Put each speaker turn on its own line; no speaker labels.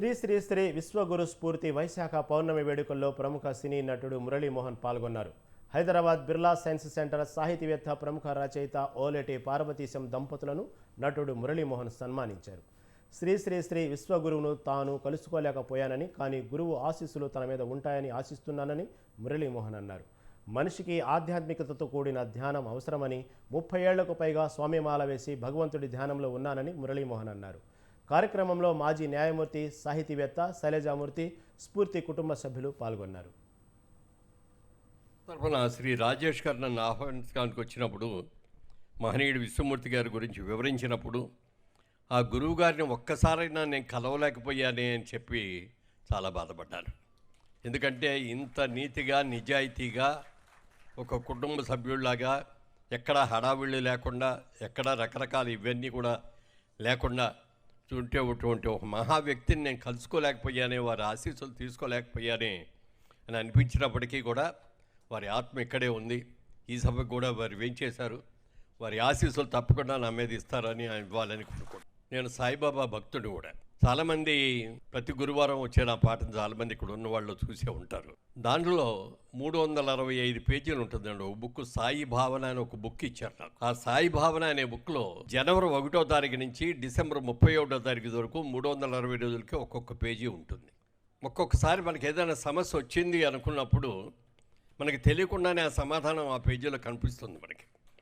శ్రీ శ్రీ శ్రీ విశ్వగురు స్ఫూర్తి వైశాఖ పౌర్ణమి వేడుకల్లో ప్రముఖ సినీ నటుడు మురళీమోహన్ పాల్గొన్నారు. హైదరాబాద్ బిర్లా సైన్స్ సెంటర్ సాహితీవేత్త ప్రముఖ రచయిత ఓలేటి పార్వతీశం దంపతులను నటుడు మురళీమోహన్ సన్మానించారు. శ్రీ శ్రీ శ్రీ విశ్వగురువును తాను కలుసుకోలేకపోయానని కానీ గురువు ఆశీస్సులు తన మీద ఉంటాయని ఆశిస్తున్నానని మురళీమోహన్ అన్నారు. మనిషికి ఆధ్యాత్మికతతో కూడిన ధ్యానం అవసరమని ముప్పై ఏళ్ళకు పైగా స్వామిమాల వేసి భగవంతుడి ధ్యానంలో ఉన్నానని మురళీమోహన్ అన్నారు. కార్యక్రమంలో మాజీ న్యాయమూర్తి సాహితీవేత్త శైలజామూర్తి స్ఫూర్తి కుటుంబ సభ్యులు పాల్గొన్నారు.
తరఫున శ్రీ రాజేష్ గారు నన్ను ఆహ్వానించడానికి వచ్చినప్పుడు మహనీయుడు విశ్వమూర్తి గారి గురించి వివరించినప్పుడు ఆ గురువు గారిని ఒక్కసారైనా నేను కలవలేకపోయానే అని చెప్పి చాలా బాధపడ్డాను. ఎందుకంటే ఇంత నీతిగా నిజాయితీగా ఒక కుటుంబ సభ్యుల్లాగా ఎక్కడ హడావిళ్ళు లేకుండా ఎక్కడ రకరకాల ఇవన్నీ కూడా లేకుండా ఉంటేటువంటి ఒక మహా వ్యక్తిని నేను కలుసుకోలేకపోయానే వారి ఆశీస్సులు తీసుకోలేకపోయానే అని అనిపించినప్పటికీ కూడా వారి ఆత్మ ఇక్కడే ఉంది. ఈ సభకు కూడా వారు వేయించేశారు వారి ఆశీస్సులు తప్పకుండా నా మీద ఇస్తారని ఇవ్వాలని కోరుకుంటున్నాను. నేను సాయిబాబా భక్తుడు కూడా. చాలామంది ప్రతి గురువారం వచ్చే నా పాటను చాలామంది ఇక్కడ ఉన్న వాళ్ళు చూసే ఉంటారు. దాంట్లో మూడు వందల అరవై ఐదు పేజీలు ఉంటుందండి. ఒక బుక్ సాయి భావన అని ఒక బుక్ ఇచ్చారు నాకు. ఆ సాయి భావన అనే బుక్లో జనవరి ఒకటో తారీఖు నుంచి డిసెంబర్ ముప్పై ఒకటో తారీఖు వరకు మూడు వందల అరవై రోజులకి ఒక్కొక్క పేజీ ఉంటుంది. ఒక్కొక్కసారి మనకి ఏదైనా సమస్య వచ్చింది అనుకున్నప్పుడు మనకి తెలియకుండానే ఆ సమాధానం ఆ పేజీలో కనిపిస్తుంది మనకి.